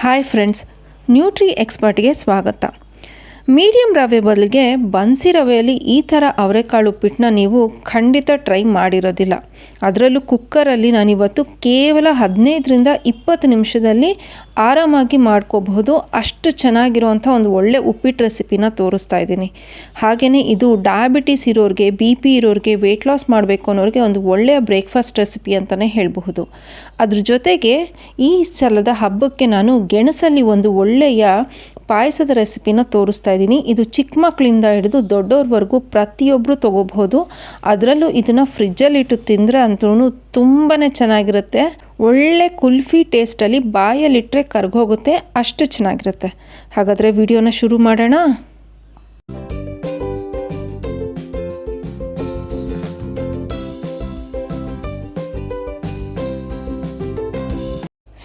Hi friends nutri ಎಕ್ಸ್ಪರ್ಟ್ಗೆ ಸ್ವಾಗತ. Medium ರವೆ ಬದಲಿಗೆ ಬನ್ಸಿ ರವೆಯಲ್ಲಿ ಈ ಥರ ಅವರೆಕಾಳು ಉಪ್ಪಿಟ್ಟನ್ನ ನೀವು ಖಂಡಿತ ಟ್ರೈ ಮಾಡಿರೋದಿಲ್ಲ. ಅದರಲ್ಲೂ ಕುಕ್ಕರಲ್ಲಿ ನಾನಿವತ್ತು ಕೇವಲ ಹದಿನೈದರಿಂದ ಇಪ್ಪತ್ತು ನಿಮಿಷದಲ್ಲಿ ಆರಾಮಾಗಿ ಮಾಡ್ಕೋಬಹುದು. ಅಷ್ಟು ಚೆನ್ನಾಗಿರುವಂಥ ಒಂದು ಒಳ್ಳೆ ಉಪ್ಪಿಟ್ಟು ರೆಸಿಪಿನ ತೋರಿಸ್ತಾ ಇದ್ದೀನಿ. ಹಾಗೆಯೇ ಇದು ಡಯಾಬಿಟಿಸ್ ಇರೋರಿಗೆ ಬಿ ಪಿ ಇರೋರಿಗೆ ವೆಯ್ಟ್ ಲಾಸ್ ಮಾಡಬೇಕು ಅನ್ನೋರಿಗೆ ಒಂದು ಒಳ್ಳೆಯ ಬ್ರೇಕ್ಫಾಸ್ಟ್ ರೆಸಿಪಿ ಅಂತಲೇ ಹೇಳಬಹುದು. ಅದ್ರ ಜೊತೆಗೆ ಈ ಸಲದ ಹಬ್ಬಕ್ಕೆ ನಾನು ಗೆಣಸಲ್ಲಿ ಒಂದು ಒಳ್ಳೆಯ ಪಾಯಸದ ರೆಸಿಪಿನ ತೋರಿಸ್ತಾ ಇದ್ದೀನಿ. ಇದು ಚಿಕ್ಕ ಮಕ್ಕಳಿಂದ ಹಿಡಿದು ದೊಡ್ಡವ್ರವರೆಗೂ ಪ್ರತಿಯೊಬ್ಬರು ತೊಗೋಬಹುದು. ಅದರಲ್ಲೂ ಇದನ್ನು ಫ್ರಿಜ್ಜಲ್ಲಿಟ್ಟು ತಿಂದರೆ ಅಂತೂ ತುಂಬಾ ಚೆನ್ನಾಗಿರುತ್ತೆ. ಒಳ್ಳೆ ಕುಲ್ಫಿ ಟೇಸ್ಟಲ್ಲಿ ಬಾಯಲ್ಲಿಟ್ಟರೆ ಕರ್ಗೋಗುತ್ತೆ, ಅಷ್ಟು ಚೆನ್ನಾಗಿರುತ್ತೆ. ಹಾಗಾದರೆ ವಿಡಿಯೋನ ಶುರು ಮಾಡೋಣ.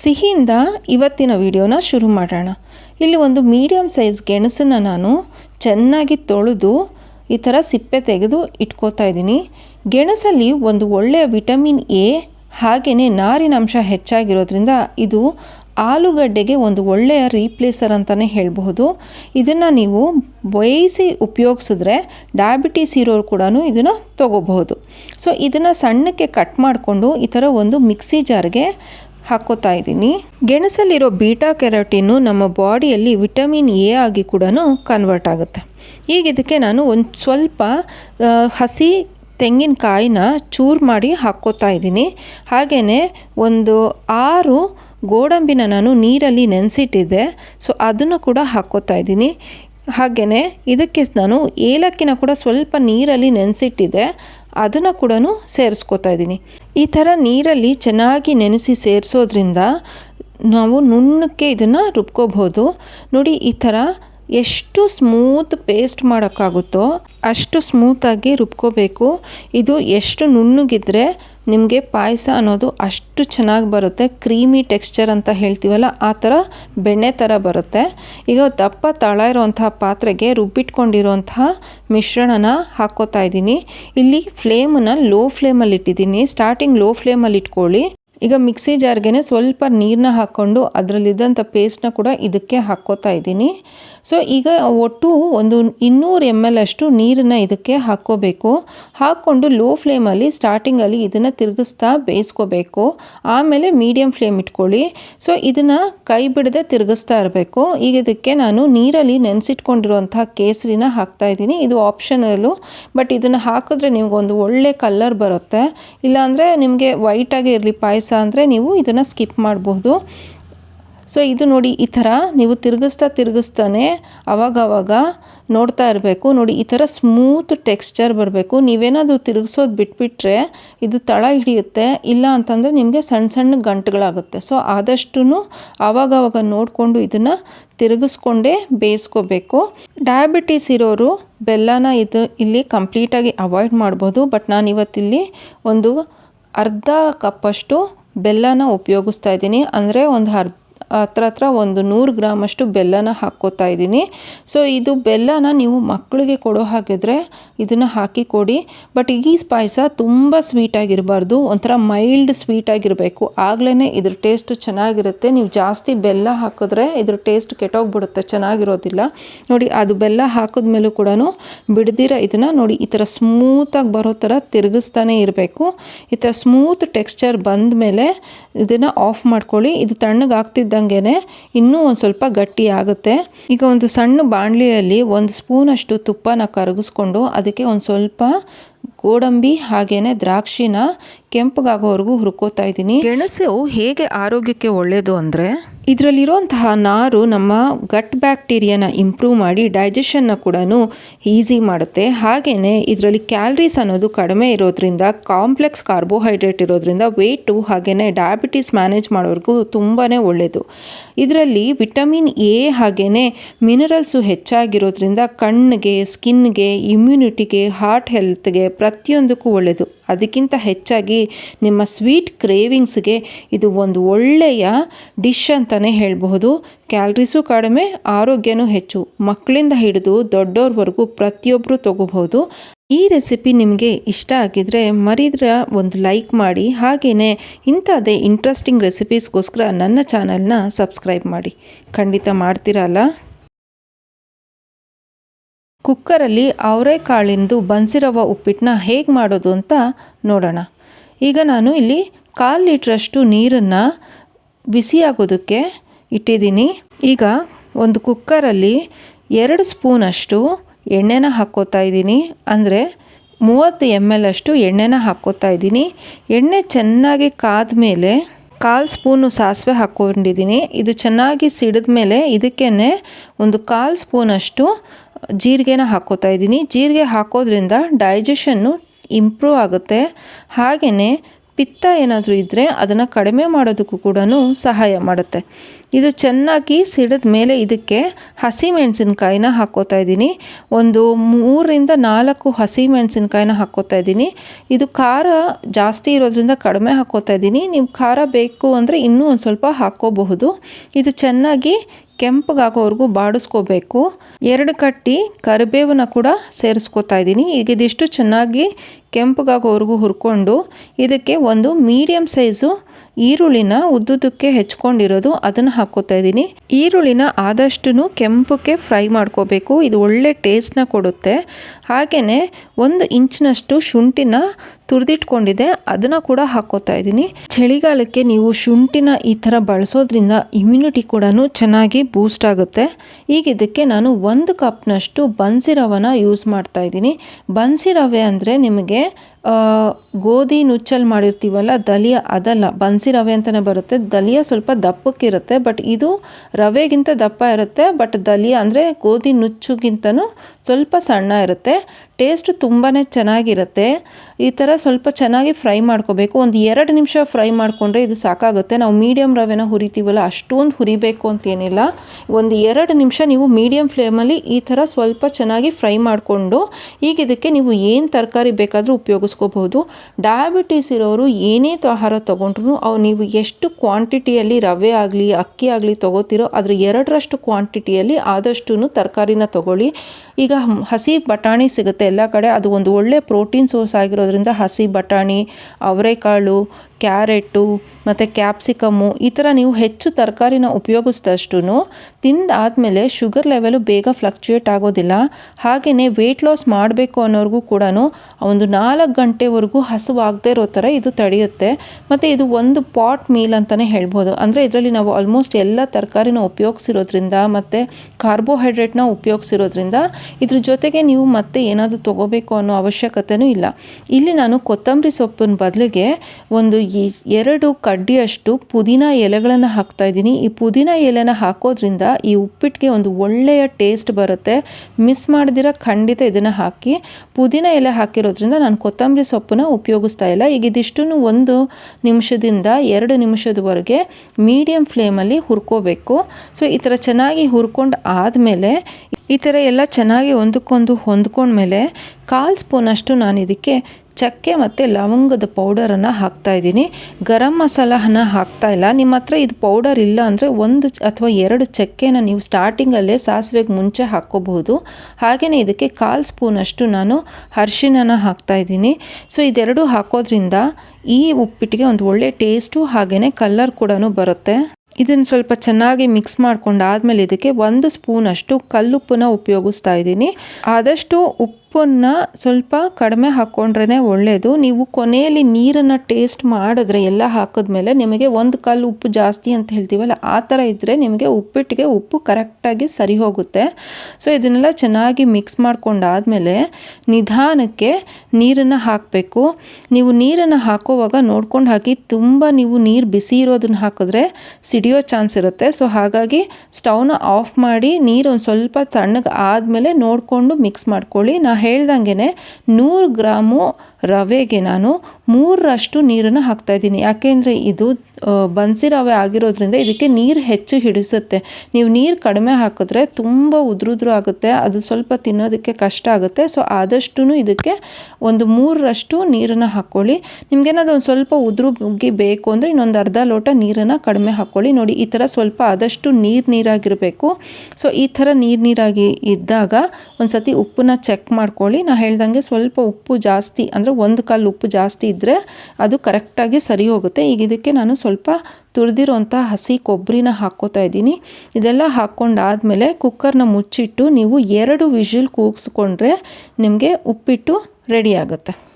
ಸಿಹಿಯಿಂದ ಇವತ್ತಿನ ವಿಡಿಯೋನ ಶುರು ಮಾಡೋಣ. ಇಲ್ಲಿ ಒಂದು ಮೀಡಿಯಮ್ ಸೈಜ್ ಗೆಣಸನ್ನು ನಾನು ಚೆನ್ನಾಗಿ ತೊಳೆದು ಈ ಥರ ಸಿಪ್ಪೆ ತೆಗೆದು ಇಟ್ಕೋತಾ ಇದ್ದೀನಿ. ಗೆಣಸಲ್ಲಿ ಒಂದು ಒಳ್ಳೆಯ ವಿಟಮಿನ್ ಎ ಹಾಗೆಯೇ ನಾರಿನಂಶ ಹೆಚ್ಚಾಗಿರೋದ್ರಿಂದ ಇದು ಆಲೂಗಡ್ಡೆಗೆ ಒಂದು ಒಳ್ಳೆಯ ರೀಪ್ಲೇಸರ್ ಅಂತಲೇ ಹೇಳಬಹುದು. ಇದನ್ನು ನೀವು ಬೇಯಿಸಿ ಉಪಯೋಗಿಸಿದ್ರೆ ಡಯಾಬಿಟೀಸ್ ಇರೋರು ಕೂಡ ಇದನ್ನು ತೊಗೋಬಹುದು. ಸೊ ಇದನ್ನು ಸಣ್ಣಕ್ಕೆ ಕಟ್ ಮಾಡಿಕೊಂಡು ಈ ಥರ ಒಂದು ಮಿಕ್ಸಿ ಜಾರ್ಗೆ ಹಾಕೋತಾ ಇದ್ದೀನಿ ಗೆಣಸಲ್ಲಿರೋ ಬೀಟಾ ಕೆರಾಟಿನ್ನು ನಮ್ಮ ಬಾಡಿಯಲ್ಲಿ ವಿಟಮಿನ್ ಎ ಆಗಿ ಕೂಡ ಕನ್ವರ್ಟ್ ಆಗುತ್ತೆ. ಈಗ ಇದಕ್ಕೆ ನಾನು ಒಂದು ಸ್ವಲ್ಪ ಹಸಿ ತೆಂಗಿನಕಾಯಿನ ಚೂರು ಮಾಡಿ ಹಾಕ್ಕೋತಾ ಇದ್ದೀನಿ ಹಾಗೆಯೇ ಒಂದು ಆರು ಗೋಡಂಬಿನ ನಾನು ನೀರಲ್ಲಿ ನೆನೆಸಿಟ್ಟಿದ್ದೆ. ಸೊ, ಅದನ್ನು ಕೂಡ ಹಾಕ್ಕೋತಾ ಇದ್ದೀನಿ ಹಾಗೆಯೇ ಇದಕ್ಕೆ ನಾನು ಏಲಕ್ಕಿನ ಕೂಡ ಸ್ವಲ್ಪ ನೀರಲ್ಲಿ ನೆನೆಸಿಟ್ಟಿದ್ದೆ. ಅದನ್ನು ಕೂಡ ಸೇರಿಸ್ಕೋತಾ ಇದ್ದೀನಿ. ಈ ಥರ ನೀರಲ್ಲಿ ಚೆನ್ನಾಗಿ ನೆನೆಸಿ ಸೇರಿಸೋದ್ರಿಂದ ನಾವು ನುಣ್ಣಕ್ಕೆ ಇದನ್ನು ರುಬ್ಕೋಬೋದು. ನೋಡಿ, ಈ ಥರ ಎಷ್ಟು ಸ್ಮೂತ್ ಪೇಸ್ಟ್ ಮಾಡೋಕ್ಕಾಗುತ್ತೋ ಅಷ್ಟು ಸ್ಮೂತಾಗಿ ರುಬ್ಕೋಬೇಕು. ಇದು ಎಷ್ಟು ನುಣ್ಣಗಿದ್ರೆ ನಿಮಗೆ ಪಾಯಸ ಅನ್ನೋದು ಅಷ್ಟು ಚೆನ್ನಾಗಿ ಬರುತ್ತೆ, ಕ್ರೀಮಿ ಟೆಕ್ಸ್ಚರ್ ಅಂತ ಹೇಳ್ತೀವಲ್ಲ, ಆ ಥರ ಬೆಣ್ಣೆ ಥರ ಬರುತ್ತೆ. ಈಗ ದಪ್ಪ ತಳ ಇರೋವಂತಹ ಪಾತ್ರೆಗೆ ರುಬ್ಬಿಟ್ಕೊಂಡಿರೋಂತಹ ಮಿಶ್ರಣನ ಹಾಕ್ಕೋತಾ ಇದ್ದೀನಿ. ಇಲ್ಲಿ ಫ್ಲೇಮನ್ನು ಲೋ ಫ್ಲೇಮಲ್ಲಿ ಇಟ್ಟಿದ್ದೀನಿ. ಸ್ಟಾರ್ಟಿಂಗ್ ಲೋ ಫ್ಲೇಮಲ್ಲಿ ಇಟ್ಕೊಳ್ಳಿ. ಈಗ ಮಿಕ್ಸಿ ಜಾರ್ಗೆ ಸ್ವಲ್ಪ ನೀರನ್ನ ಹಾಕ್ಕೊಂಡು ಅದರಲ್ಲಿದ್ದಂಥ ಪೇಸ್ಟ್ನ ಕೂಡ ಇದಕ್ಕೆ ಹಾಕ್ಕೋತಾ ಇದ್ದೀನಿ. ಸೊ ಈಗ ಒಟ್ಟು ಒಂದು ಇನ್ನೂರು ಎಂ ಎಲ್ ಅಷ್ಟು ನೀರನ್ನು ಇದಕ್ಕೆ ಹಾಕ್ಕೋಬೇಕು. ಹಾಕ್ಕೊಂಡು ಲೋ ಫ್ಲೇಮಲ್ಲಿ ಸ್ಟಾರ್ಟಿಂಗಲ್ಲಿ ಇದನ್ನು ತಿರುಗಿಸ್ತಾ ಬೇಯಿಸ್ಕೋಬೇಕು. ಆಮೇಲೆ ಮೀಡಿಯಮ್ ಫ್ಲೇಮ್ ಇಟ್ಕೊಳ್ಳಿ. ಸೊ ಇದನ್ನು ಕೈ ಬಿಡದೆ ತಿರುಗಿಸ್ತಾ ಇರಬೇಕು. ಈಗ ಇದಕ್ಕೆ ನಾನು ನೀರಲ್ಲಿ ನೆನೆಸಿಟ್ಕೊಂಡಿರುವಂಥ ಕೇಸರಿನ ಹಾಕ್ತಾ ಇದ್ದೀನಿ. ಇದು ಆಪ್ಷನಲ್ಲು ಬಟ್ ಇದನ್ನು ಹಾಕಿದ್ರೆ ನಿಮಗೊಂದು ಒಳ್ಳೆ ಕಲರ್ ಬರುತ್ತೆ. ಇಲ್ಲಾಂದರೆ ನಿಮಗೆ ವೈಟಾಗಿ ಇರಲಿ, ಪಾಯಸ ಅಂದರೆ ನೀವು ಇದನ್ನು ಸ್ಕಿಪ್ ಮಾಡಬಹುದು ಸೊ ಇದು ನೋಡಿ ಈ ಥರ ನೀವು ತಿರುಗಿಸ್ತಾ ತಿರುಗಿಸ್ತಾನೆ ಅವಾಗವಾಗ ನೋಡ್ತಾ ಇರಬೇಕು. ನೋಡಿ ಈ ಥರ ಸ್ಮೂತ್ ಟೆಕ್ಸ್ಚರ್ ಬರಬೇಕು. ನೀವೇನಾದರೂ ತಿರುಗಿಸೋದು ಬಿಟ್ಬಿಟ್ರೆ ಇದು ತಳ ಹಿಡಿಯುತ್ತೆ. ಇಲ್ಲ ಅಂತಂದರೆ ನಿಮಗೆ ಸಣ್ಣ ಸಣ್ಣ ಗಂಟುಗಳಾಗುತ್ತೆ. ಸೊ ಆದಷ್ಟು ಆವಾಗವಾಗ ನೋಡಿಕೊಂಡು ಇದನ್ನು ತಿರುಗಿಸ್ಕೊಂಡೇ ಬೇಯಿಸ್ಕೋಬೇಕು. ಡಯಾಬಿಟೀಸ್ ಇರೋರು ಬೆಲ್ಲನ ಇದು ಇಲ್ಲಿ ಕಂಪ್ಲೀಟಾಗಿ ಅವಾಯ್ಡ್ ಮಾಡ್ಬೋದು. ಬಟ್ ನಾನು ಇವತ್ತಿಲ್ಲಿ ಒಂದು ಅರ್ಧ ಕಪ್ಪಷ್ಟು ಬೆಲ್ಲನ ಉಪಯೋಗಿಸ್ತಾ ಇದ್ದೀನಿ. ಅಂದರೆ ಒಂದು ಅರ್ಧ ಹತ್ರ ಹತ್ರ ಒಂದು ನೂರು ಗ್ರಾಮಷ್ಟು ಬೆಲ್ಲನ ಹಾಕ್ಕೋತಾ ಇದ್ದೀನಿ. ಸೊ ಇದು ಬೆಲ್ಲನ ನೀವು ಮಕ್ಕಳಿಗೆ ಕೊಡೋ ಹಾಗಿದ್ರೆ ಇದನ್ನು ಹಾಕಿ ಕೊಡಿ. ಬಟ್ ಈ ಪಾಯಸ ತುಂಬ ಸ್ವೀಟಾಗಿರಬಾರ್ದು ಒಂಥರ ಮೈಲ್ಡ್ ಸ್ವೀಟಾಗಿರಬೇಕು ಆಗಲೇ ಇದ್ರ ಟೇಸ್ಟ್ ಚೆನ್ನಾಗಿರುತ್ತೆ. ನೀವು ಜಾಸ್ತಿ ಬೆಲ್ಲ ಹಾಕಿದ್ರೆ ಇದ್ರ ಟೇಸ್ಟ್ ಕೆಟ್ಟೋಗ್ಬಿಡುತ್ತೆ. ಚೆನ್ನಾಗಿರೋದಿಲ್ಲ. ನೋಡಿ, ಅದು ಬೆಲ್ಲ ಹಾಕಿದ್ಮೇಲೂ ಕೂಡ ಬಿಡ್ದಿರ ಇದನ್ನು ನೋಡಿ, ಈ ಥರ ಸ್ಮೂತಾಗಿ ಬರೋ ಥರ ತಿರುಗಿಸ್ತಾನೆ ಇರಬೇಕು. ಈ ಥರ ಸ್ಮೂತ್ ಟೆಕ್ಸ್ಚರ್ ಬಂದ ಮೇಲೆ ಇದನ್ನು ಆಫ್ ಮಾಡ್ಕೊಳ್ಳಿ. ಇದು ತಣ್ಣಗೆ ಆಗ್ತಿದ್ದಂಗೆ ಇನ್ನೂ ಒಂದು ಸ್ವಲ್ಪ ಗಟ್ಟಿ ಆಗುತ್ತೆ. ಈಗ ಒಂದು ಸಣ್ಣ ಬಾಣಲಿಯಲ್ಲಿ ಒಂದು ಸ್ಪೂನಷ್ಟು ತುಪ್ಪನ ಕರಗಿಸ್ಕೊಂಡು ಅದಕ್ಕೆ ಒಂದು ಸ್ವಲ್ಪ ಗೋಡಂಬಿ ಹಾಗೇನೆ ದ್ರಾಕ್ಷಿನ ಕೆಂಪಗಾಗೋವರೆಗೂ ಹುರ್ಕೋತಾ ಇದ್ದೀನಿ. ಗೆಣಸು ಹೇಗೆ ಆರೋಗ್ಯಕ್ಕೆ ಒಳ್ಳೆಯದು ಅಂದರೆ ಇದರಲ್ಲಿರುವಂತಹ ನಾರು ನಮ್ಮ ಗಟ್ ಬ್ಯಾಕ್ಟೀರಿಯಾನ ಇಂಪ್ರೂವ್ ಮಾಡಿ ಡೈಜೆಷನ್ನ ಕೂಡ ಈಸಿ ಮಾಡುತ್ತೆ. ಹಾಗೆಯೇ ಇದರಲ್ಲಿ ಕ್ಯಾಲ್ರೀಸ್ ಅನ್ನೋದು ಕಡಿಮೆ ಇರೋದ್ರಿಂದ, ಕಾಂಪ್ಲೆಕ್ಸ್ ಕಾರ್ಬೋಹೈಡ್ರೇಟ್ ಇರೋದ್ರಿಂದ ವೆಯ್ಟು ಹಾಗೆಯೇ ಡಯಾಬಿಟೀಸ್ ಮ್ಯಾನೇಜ್ ಮಾಡೋರಿಗೂ ತುಂಬಾ ಒಳ್ಳೆಯದು ಇದರಲ್ಲಿ ವಿಟಮಿನ್ ಎ ಹಾಗೆಯೇ ಮಿನರಲ್ಸು ಹೆಚ್ಚಾಗಿರೋದ್ರಿಂದ ಕಣ್ಣಿಗೆ, ಸ್ಕಿನ್ಗೆ, ಇಮ್ಯುನಿಟಿಗೆ, ಹಾರ್ಟ್ ಹೆಲ್ತ್ಗೆ ಪ್ರತಿಯೊಂದಕ್ಕೂ ಒಳ್ಳೆಯದು ಅದಕ್ಕಿಂತ ಹೆಚ್ಚಾಗಿ ನಿಮ್ಮ ಸ್ವೀಟ್ ಕ್ರೇವಿಂಗ್ಸ್ಗೆ ಇದು ಒಂದು ಒಳ್ಳೆಯ ಡಿಶ್ ಅಂತಲೇ ಹೇಳಬಹುದು. ಕ್ಯಾಲ್ರೀಸು ಕಡಿಮೆ, ಆರೋಗ್ಯನೂ ಹೆಚ್ಚು. ಮಕ್ಕಳಿಂದ ಹಿಡಿದು ದೊಡ್ಡವ್ರವರೆಗೂ ಪ್ರತಿಯೊಬ್ಬರು ತಗೋಬಹುದು. ಈ ರೆಸಿಪಿ ನಿಮಗೆ ಇಷ್ಟ ಆಗಿದ್ರೆ ಮರಿದ್ರ ಒಂದು ಲೈಕ್ ಮಾಡಿ ಹಾಗೆಯೇ ಇಂಥದ್ದೇ ಇಂಟ್ರೆಸ್ಟಿಂಗ್ ರೆಸಿಪೀಸ್ಗೋಸ್ಕರ ನನ್ನ ಚಾನಲ್ನ ಸಬ್ಸ್ಕ್ರೈಬ್ ಮಾಡಿ. ಖಂಡಿತ ಮಾಡ್ತೀರಲ್ಲ? ಕುಕ್ಕರಲ್ಲಿ ಅವರೆಕಾಳಿಂದು ಬನ್ಸಿರವ ಉಪ್ಪಿಟ್ಟನ್ನ ಹೇಗೆ ಮಾಡೋದು ಅಂತ ನೋಡೋಣ. ಈಗ ನಾನು ಇಲ್ಲಿ ಕಾಲು ಲೀಟ್ರಷ್ಟು ನೀರನ್ನು ಬಿಸಿಯಾಗೋದಕ್ಕೆ ಇಟ್ಟಿದ್ದೀನಿ. ಈಗ ಒಂದು ಕುಕ್ಕರಲ್ಲಿ ಎರಡು ಸ್ಪೂನಷ್ಟು ಎಣ್ಣೆನ ಹಾಕ್ಕೋತಾ ಇದ್ದೀನಿ. ಅಂದರೆ ಮೂವತ್ತು ಎಂ ಎಲ್ ಅಷ್ಟು ಎಣ್ಣೆನ ಹಾಕ್ಕೋತಾ ಇದ್ದೀನಿ. ಎಣ್ಣೆ ಚೆನ್ನಾಗಿ ಕಾದ ಮೇಲೆ ಕಾಲು ಸ್ಪೂನು ಸಾಸಿವೆ ಹಾಕ್ಕೊಂಡಿದ್ದೀನಿ. ಇದು ಚೆನ್ನಾಗಿ ಸಿಡಿದ ಮೇಲೆ ಇದಕ್ಕೇ ಒಂದು ಕಾಲು ಸ್ಪೂನಷ್ಟು ಜೀರಿಗೆನ ಹಾಕ್ಕೋತಾ ಇದ್ದೀನಿ. ಜೀರಿಗೆ ಹಾಕೋದ್ರಿಂದ ಡೈಜೆಷನ್ನು ಇಂಪ್ರೂವ್ ಆಗುತ್ತೆ. ಹಾಗೆಯೇ ಪಿತ್ತ ಏನಾದರೂ ಇದ್ದರೆ ಅದನ್ನು ಕಡಿಮೆ ಮಾಡೋದಕ್ಕೂ ಕೂಡ ಸಹಾಯ ಮಾಡುತ್ತೆ. ಇದು ಚೆನ್ನಾಗಿ ಸಿಡಿದ ಮೇಲೆ ಇದಕ್ಕೆ ಹಸಿ ಮೆಣಸಿನ್ಕಾಯಿನ ಹಾಕ್ಕೋತಾ ಇದ್ದೀನಿ. ಒಂದು ಮೂರರಿಂದ ನಾಲ್ಕು ಹಸಿ ಮೆಣಸಿನ್ಕಾಯಿನ ಹಾಕ್ಕೋತಾ ಇದ್ದೀನಿ. ಇದು ಖಾರ ಜಾಸ್ತಿ ಇರೋದ್ರಿಂದ ಕಡಿಮೆ ಹಾಕ್ಕೋತಾ ಇದ್ದೀನಿ. ನೀವು ಖಾರ ಬೇಕು ಅಂದರೆ ಇನ್ನೂ ಒಂದು ಸ್ವಲ್ಪ ಹಾಕ್ಕೋಬಹುದು ಇದು ಚೆನ್ನಾಗಿ ಕೆಂಪಗಾಗೋವರೆಗೂ ಬಾಡಿಸ್ಕೋಬೇಕು. ಎರಡು ಕಟ್ಟಿ ಕರಿಬೇವನ್ನ ಕೂಡ ಸೇರಿಸ್ಕೋತಾ ಇದ್ದೀನಿ. ಈಗ ಇದಿಷ್ಟು ಚೆನ್ನಾಗಿ ಕೆಂಪಗಾಗೋವರೆಗೂ ಹುರ್ಕೊಂಡು ಇದಕ್ಕೆ ಒಂದು ಮೀಡಿಯಮ್ ಸೈಜು ಈರುಳ್ಳಿನ ಉದ್ದುದಕ್ಕೆ ಹೆಚ್ಕೊಂಡಿರೋದು ಅದನ್ನು ಹಾಕ್ಕೋತಾ ಇದ್ದೀನಿ. ಈರುಳ್ಳಿನ ಆದಷ್ಟು ಕೆಂಪಕ್ಕೆ ಫ್ರೈ ಮಾಡ್ಕೋಬೇಕು. ಇದು ಒಳ್ಳೆ ಟೇಸ್ಟ್ನ ಕೊಡುತ್ತೆ. ಹಾಗೆಯೇ ಒಂದು ಇಂಚಿನಷ್ಟು ಶುಂಠಿನ ತುರಿದಿಟ್ಕೊಂಡಿದೆ. ಅದನ್ನು ಕೂಡ ಹಾಕ್ಕೋತಾ ಇದ್ದೀನಿ. ಚಳಿಗಾಲಕ್ಕೆ ನೀವು ಶುಂಠಿನ ಈ ಥರ ಬಳಸೋದ್ರಿಂದ ಇಮ್ಯುನಿಟಿ ಕೂಡ ಚೆನ್ನಾಗಿ ಬೂಸ್ಟ್ ಆಗುತ್ತೆ. ಈಗ ಇದಕ್ಕೆ ನಾನು ಒಂದು ಕಪ್ನಷ್ಟು ಬನ್ಸಿ ರವನ ಯೂಸ್ ಮಾಡ್ತಾ ಇದ್ದೀನಿ. ಬನ್ಸಿ ರವೆ ಅಂದರೆ ನಿಮಗೆ ಗೋಧಿ ನುಚ್ಚಲ್ಲಿ ಮಾಡಿರ್ತೀವಲ್ಲ, ದಲಿಯ ಅದಲ್ಲ, ಬನ್ಸಿ ರವೆ ಅಂತಲೇ ಬರುತ್ತೆ. ದಲಿಯ ಸ್ವಲ್ಪ ದಪ್ಪಕ್ಕಿರುತ್ತೆ ಬಟ್ ಇದು ರವೆಗಿಂತ ದಪ್ಪ ಇರುತ್ತೆ ಬಟ್ ದಲಿಯ ಅಂದರೆ ಗೋಧಿ ನುಚ್ಚುಗಿಂತನೂ ಸ್ವಲ್ಪ ಸಣ್ಣ ಇರುತ್ತೆ. ಟೇಸ್ಟ್ ತುಂಬಾ ಚೆನ್ನಾಗಿರುತ್ತೆ. ಈ ಥರ ಸ್ವಲ್ಪ ಚೆನ್ನಾಗಿ ಫ್ರೈ ಮಾಡ್ಕೋಬೇಕು. ಒಂದು ಎರಡು ನಿಮಿಷ ಫ್ರೈ ಮಾಡಿಕೊಂಡ್ರೆ ಇದು ಸಾಕಾಗುತ್ತೆ. ನಾವು ಮೀಡಿಯಮ್ ರವೆನ ಹುರಿತೀವಲ್ಲ, ಅಷ್ಟೊಂದು ಹುರಿಬೇಕು ಅಂತೇನಿಲ್ಲ ಒಂದು ಎರಡು ನಿಮಿಷ ನೀವು ಮೀಡಿಯಮ್ ಫ್ಲೇಮಲ್ಲಿ ಈ ಥರ ಸ್ವಲ್ಪ ಚೆನ್ನಾಗಿ ಫ್ರೈ ಮಾಡಿಕೊಂಡು, ಈಗ ಇದಕ್ಕೆ ನೀವು ಏನು ತರಕಾರಿ ಬೇಕಾದರೂ ಉಪಯೋಗಿಸ್ಕೋಬಹುದು. ಡಯಾಬಿಟೀಸ್ ಇರೋರು ಏನೇ ಆಹಾರ ತೊಗೊಂಡ್ರು ಅವು ನೀವು ಎಷ್ಟು ಕ್ವಾಂಟಿಟಿಯಲ್ಲಿ ರವೆ ಆಗಲಿ, ಅಕ್ಕಿ ಆಗಲಿ ತೊಗೋತಿರೋ ಅದರ ಎರಡರಷ್ಟು ಕ್ವಾಂಟಿಟಿಯಲ್ಲಿ ಆದಷ್ಟು ತರಕಾರಿನ ತೊಗೊಳ್ಳಿ. ಈಗ ಹಸಿ ಬಟಾಣಿ ಸಿಗುತ್ತೆ ಎಲ್ಲ ಕಡೆ. ಅದು ಒಂದು ಒಳ್ಳೆ ಪ್ರೋಟೀನ್ ಸೋರ್ಸ್ ಆಗಿರೋದ್ರಿಂದ ಹಸಿ ಬಟಾಣಿ, ಅವರೆಕಾಳು ಕ್ಯಾರೆಟು ಮತ್ತು ಕ್ಯಾಪ್ಸಿಕಮ್ಮು ಈ ಥರ ನೀವು ಹೆಚ್ಚು ತರಕಾರಿನ ಉಪಯೋಗಿಸಿದಷ್ಟು ತಿಂದಾದಮೇಲೆ ಶುಗರ್ ಲೆವೆಲು ಬೇಗ ಫ್ಲಕ್ಚುಯೇಟ್ ಆಗೋದಿಲ್ಲ. ಹಾಗೆಯೇ ವೆಯ್ಟ್ ಲಾಸ್ ಮಾಡಬೇಕು ಅನ್ನೋರಿಗೂ ಕೂಡ ಒಂದು ನಾಲ್ಕು ಗಂಟೆವರೆಗೂ ಹಸುವಾಗದೇ ಇರೋ ಥರ ಇದು ತಡೆಯುತ್ತೆ. ಮತ್ತು ಇದು ಒಂದು ಪಾಟ್ ಮೀಲ್ ಅಂತಲೇ ಹೇಳ್ಬೋದು. ಅಂದರೆ ಇದರಲ್ಲಿ ನಾವು ಆಲ್ಮೋಸ್ಟ್ ಎಲ್ಲ ತರಕಾರಿನ ಉಪಯೋಗಿಸಿರೋದ್ರಿಂದ ಮತ್ತು ಕಾರ್ಬೋಹೈಡ್ರೇಟ್ನ ಉಪಯೋಗಿಸಿರೋದ್ರಿಂದ ಇದ್ರ ಜೊತೆಗೆ ನೀವು ಮತ್ತೆ ಏನಾದರೂ ತೊಗೋಬೇಕು ಅನ್ನೋ ಅವಶ್ಯಕತೆಯೂ ಇಲ್ಲ. ಇಲ್ಲಿ ನಾನು ಕೊತ್ತಂಬರಿ ಸೊಪ್ಪಿನ ಬದಲಿಗೆ ಒಂದು ಈ ಎರಡು ಕಡ್ಡಿಯಷ್ಟು ಪುದೀನ ಎಲೆಗಳನ್ನು ಹಾಕ್ತಾ ಇದ್ದೀನಿ. ಈ ಪುದೀನ ಎಲೆನ ಹಾಕೋದ್ರಿಂದ ಈ ಉಪ್ಪಿಟ್ಟಿಗೆ ಒಂದು ಒಳ್ಳೆಯ ಟೇಸ್ಟ್ ಬರುತ್ತೆ. ಮಿಸ್ ಮಾಡಿದಿರ ಖಂಡಿತ ಇದನ್ನು ಹಾಕಿ. ಪುದೀನ ಎಲೆ ಹಾಕಿರೋದ್ರಿಂದ ನಾನು ಕೊತ್ತಂಬರಿ ಸೊಪ್ಪನ್ನ ಉಪಯೋಗಿಸ್ತಾ ಇಲ್ಲ. ಈಗ ಇದಿಷ್ಟು ಒಂದು ನಿಮಿಷದಿಂದ ಎರಡು ನಿಮಿಷದವರೆಗೆ ಮೀಡಿಯಮ್ ಫ್ಲೇಮಲ್ಲಿ ಹುರ್ಕೋಬೇಕು. ಸೊ ಈ ಥರ ಚೆನ್ನಾಗಿ ಹುರ್ಕೊಂಡು ಆದಮೇಲೆ ಈ ಥರ ಎಲ್ಲ ಚೆನ್ನಾಗಿ ಒಂದಕ್ಕೊಂದು ಹೊಂದ್ಕೊಂಡ್ಮೇಲೆ ಕಾಲು ಸ್ಪೂನಷ್ಟು ನಾನು ಇದಕ್ಕೆ ಚಕ್ಕೆ ಮತ್ತು ಲವಂಗದ ಪೌಡರನ್ನು ಇದ್ದೀನಿ. ಗರಂ ಹಾಕ್ತಾ ಇಲ್ಲ. ನಿಮ್ಮ ಹತ್ರ ಇದು ಪೌಡರ್ ಇಲ್ಲ ಅಂದರೆ ಒಂದು ಅಥವಾ ಎರಡು ಚಕ್ಕೆನ ನೀವು ಸ್ಟಾರ್ಟಿಂಗಲ್ಲೇ ಸಾಸಿವೆಗೆ ಮುಂಚೆ ಹಾಕ್ಕೋಬಹುದು. ಹಾಗೆಯೇ ಇದಕ್ಕೆ ಕಾಲು ಸ್ಪೂನಷ್ಟು ನಾನು ಅರಿಶಿನ ಹಾಕ್ತಾಯಿದ್ದೀನಿ ಸೊ ಇದೆರಡೂ ಹಾಕೋದ್ರಿಂದ ಈ ಉಪ್ಪಿಟ್ಟಿಗೆ ಒಂದು ಒಳ್ಳೆ ಟೇಸ್ಟು ಹಾಗೆಯೇ ಕಲ್ಲರ್ ಕೂಡ ಬರುತ್ತೆ. ಇದನ್ನು ಸ್ವಲ್ಪ ಚೆನ್ನಾಗಿ ಮಿಕ್ಸ್ ಮಾಡ್ಕೊಂಡು ಆದಮೇಲೆ ಇದಕ್ಕೆ ಒಂದು ಸ್ಪೂನಷ್ಟು ಕಲ್ಲುಪ್ಪನ್ನು ಉಪಯೋಗಿಸ್ತಾ ಇದ್ದೀನಿ. ಆದಷ್ಟು ಉಪ್ಪು ಉಪ್ಪನ್ನು ಸ್ವಲ್ಪ ಕಡಿಮೆ ಹಾಕ್ಕೊಂಡ್ರೇ ಒಳ್ಳೆಯದು ನೀವು ಕೊನೆಯಲ್ಲಿ ನೀರನ್ನು ಟೇಸ್ಟ್ ಮಾಡಿದ್ರೆ ಎಲ್ಲ ಹಾಕಿದ್ಮೇಲೆ ನಿಮಗೆ ಒಂದು ಕಲ್ಲು ಉಪ್ಪು ಜಾಸ್ತಿ ಅಂತ ಹೇಳ್ತೀವಲ್ಲ, ಆ ಥರ ಇದ್ದರೆ ನಿಮಗೆ ಉಪ್ಪಿಟ್ಟಿಗೆ ಉಪ್ಪು ಕರೆಕ್ಟಾಗಿ ಸರಿ ಹೋಗುತ್ತೆ. ಸೊ ಇದನ್ನೆಲ್ಲ ಚೆನ್ನಾಗಿ ಮಿಕ್ಸ್ ಮಾಡ್ಕೊಂಡಾದಮೇಲೆ ನಿಧಾನಕ್ಕೆ ನೀರನ್ನು ಹಾಕಬೇಕು. ನೀವು ನೀರನ್ನು ಹಾಕೋವಾಗ ನೋಡ್ಕೊಂಡು ಹಾಕಿ, ತುಂಬ ನೀವು ನೀರು ಬಿಸಿ ಇರೋದನ್ನು ಹಾಕಿದ್ರೆ ಸಿಡಿಯೋ ಚಾನ್ಸ್ ಇರುತ್ತೆ. ಸೊ ಹಾಗಾಗಿ ಸ್ಟವ್ನ ಆಫ್ ಮಾಡಿ ನೀರು ಒಂದು ಸ್ವಲ್ಪ ತಣ್ಣಗೆ ಆದಮೇಲೆ ನೋಡಿಕೊಂಡು ಮಿಕ್ಸ್ ಮಾಡ್ಕೊಳ್ಳಿ. ನಾ ಹೇಳ್ದಂಗೆ ನೂರು ಗ್ರಾಮು ರವೆಗೆ ನಾನು ಮೂರರಷ್ಟು ನೀರನ್ನು ಹಾಕ್ತಾಯಿದ್ದೀನಿ ಯಾಕೆಂದರೆ ಇದು ಬನ್ಸಿ ರವೆ ಆಗಿರೋದ್ರಿಂದ ಇದಕ್ಕೆ ನೀರು ಹೆಚ್ಚು ಹಿಡಿಸುತ್ತೆ. ನೀವು ನೀರು ಕಡಿಮೆ ಹಾಕಿದ್ರೆ ತುಂಬ ಉದುರುದ್ರು ಆಗುತ್ತೆ, ಅದು ಸ್ವಲ್ಪ ತಿನ್ನೋದಕ್ಕೆ ಕಷ್ಟ ಆಗುತ್ತೆ. ಸೊ ಆದಷ್ಟು ಇದಕ್ಕೆ ಒಂದು ಮೂರರಷ್ಟು ನೀರನ್ನು ಹಾಕ್ಕೊಳ್ಳಿ ನಿಮಗೇನಾದ್ರು ಒಂದು ಸ್ವಲ್ಪ ಉದುರು ಮುಗ್ಗಿ ಬೇಕು ಅಂದರೆ ಇನ್ನೊಂದು ಅರ್ಧ ಲೋಟ ನೀರನ್ನು ಕಡಿಮೆ ಹಾಕ್ಕೊಳ್ಳಿ ನೋಡಿ, ಈ ಥರ ಸ್ವಲ್ಪ ಆದಷ್ಟು ನೀರು ನೀರಾಗಿರಬೇಕು. ಸೊ, ಈ ಥರ ನೀರು ನೀರಾಗಿ ಇದ್ದಾಗ ಒಂದು ಸತಿ ಉಪ್ಪನ್ನ ಚೆಕ್ ಮಾಡ್ಕೊಳ್ಳಿ. ನಾನು ಹೇಳ್ದಂಗೆ ಸ್ವಲ್ಪ ಉಪ್ಪು ಜಾಸ್ತಿ ಅಂದರೆ ಒಂದು ಕಾಲು ಉಪ್ಪು ಜಾಸ್ತಿ ಇದ್ದರೆ ಅದು ಕರೆಕ್ಟಾಗಿ ಸರಿ ಹೋಗುತ್ತೆ. ಈಗ ಇದಕ್ಕೆ ನಾನು ಸ್ವಲ್ಪ ತುರಿದಿರುವಂಥ ಹಸಿ ಕೊಬ್ಬರಿನ ಹಾಕ್ಕೋತಾ ಇದ್ದೀನಿ. ಇದೆಲ್ಲ ಹಾಕ್ಕೊಂಡಾದಮೇಲೆ ಕುಕ್ಕರ್ನ ಮುಚ್ಚಿಟ್ಟು ನೀವು ಎರಡು ವಿಷಲ್ ಕೂಗಿಸ್ಕೊಂಡ್ರೆ ನಿಮಗೆ ಉಪ್ಪಿಟ್ಟು ರೆಡಿ ಆಗುತ್ತೆ.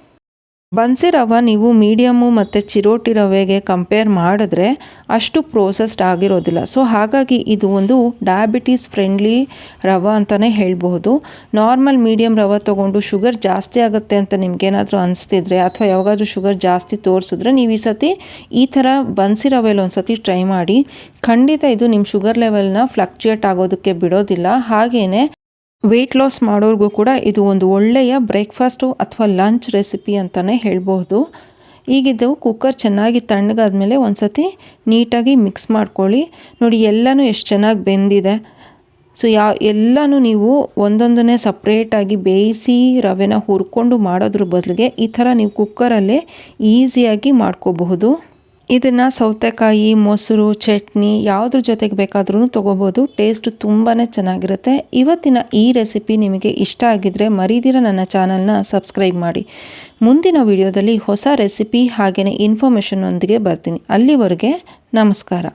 ಬನ್ಸಿ ರವೆ ನೀವು ಮೀಡಿಯಮ್ಮು ಮತ್ತು ಚಿರೋಟಿ ರವೆಗೆ ಕಂಪೇರ್ ಮಾಡಿದ್ರೆ ಅಷ್ಟು ಪ್ರೋಸೆಸ್ಡ್ ಆಗಿರೋದಿಲ್ಲ. ಸೊ ಹಾಗಾಗಿ ಇದು ಒಂದು ಡಯಾಬಿಟೀಸ್ ಫ್ರೆಂಡ್ಲಿ ರವೆ ಅಂತಲೇ ಹೇಳ್ಬೋದು ನಾರ್ಮಲ್ ಮೀಡಿಯಮ್ ರವೆ ತೊಗೊಂಡು ಶುಗರ್ ಜಾಸ್ತಿ ಆಗುತ್ತೆ ಅಂತ ನಿಮಗೇನಾದರೂ ಅನಿಸ್ತಿದ್ರೆ ಅಥವಾ ಯಾವಾಗಾದರೂ ಶುಗರ್ ಜಾಸ್ತಿ ತೋರಿಸಿದ್ರೆ ನೀವು ಈ ಸತಿ ಈ ಥರ ಬನ್ಸಿ ರವೆಯಲ್ಲಿ ಒಂದು ಸತಿ ಟ್ರೈ ಮಾಡಿ ಖಂಡಿತ ಇದು ನಿಮ್ಮ ಶುಗರ್ ಲೆವೆಲ್ನ ಫ್ಲಕ್ಚುಯೇಟ್ ಆಗೋದಕ್ಕೆ ಬಿಡೋದಿಲ್ಲ. ಹಾಗೆಯೇ ವೆಯ್ಟ್ ಲಾಸ್ ಮಾಡೋರಿಗೂ ಕೂಡ ಇದು ಒಂದು ಒಳ್ಳೆಯ ಬ್ರೇಕ್ಫಾಸ್ಟು ಅಥವಾ ಲಂಚ್ ರೆಸಿಪಿ ಅಂತಲೇ ಹೇಳ್ಬೋದು ಈಗಿದ್ದು ಕುಕ್ಕರ್ ಚೆನ್ನಾಗಿ ತಣ್ಣಗಾದ್ಮೇಲೆ ಒಂದು ಸತಿ ನೀಟಾಗಿ ಮಿಕ್ಸ್ ಮಾಡ್ಕೊಳ್ಳಿ. ನೋಡಿ, ಎಲ್ಲನೂ ಎಷ್ಟು ಚೆನ್ನಾಗಿ ಬೆಂದಿದೆ. ಸೊ ಯಾ, ಎಲ್ಲನೂ ನೀವು ಒಂದೊಂದನ್ನೇ ಸಪ್ರೇಟಾಗಿ ಬೇಯಿಸಿ ರವೆನ ಹುರ್ಕೊಂಡು ಮಾಡೋದ್ರ ಬದಲಿಗೆ ಈ ಥರ ನೀವು ಕುಕ್ಕರಲ್ಲೇ ಈಸಿಯಾಗಿ ಮಾಡ್ಕೋಬಹುದು. ಇದನ್ನು ಸೌತೆಕಾಯಿ, ಮೊಸರು, ಚಟ್ನಿ ಯಾವುದ್ರ ಜೊತೆಗೆ ಬೇಕಾದ್ರೂ ತೊಗೋಬೋದು. ಟೇಸ್ಟ್ ತುಂಬಾ ಚೆನ್ನಾಗಿರುತ್ತೆ. ಇವತ್ತಿನ ಈ ರೆಸಿಪಿ ನಿಮಗೆ ಇಷ್ಟ ಆಗಿದ್ದರೆ ಮರೀದಿರ ನನ್ನ ಚಾನಲ್ನ ಸಬ್ಸ್ಕ್ರೈಬ್ ಮಾಡಿ. ಮುಂದಿನ ವಿಡಿಯೋದಲ್ಲಿ ಹೊಸ ರೆಸಿಪಿ ಹಾಗೆಯೇ ಇನ್ಫಾರ್ಮೇಷನ್ನೊಂದಿಗೆ ಬರ್ತೀನಿ. ಅಲ್ಲಿವರೆಗೆ ನಮಸ್ಕಾರ.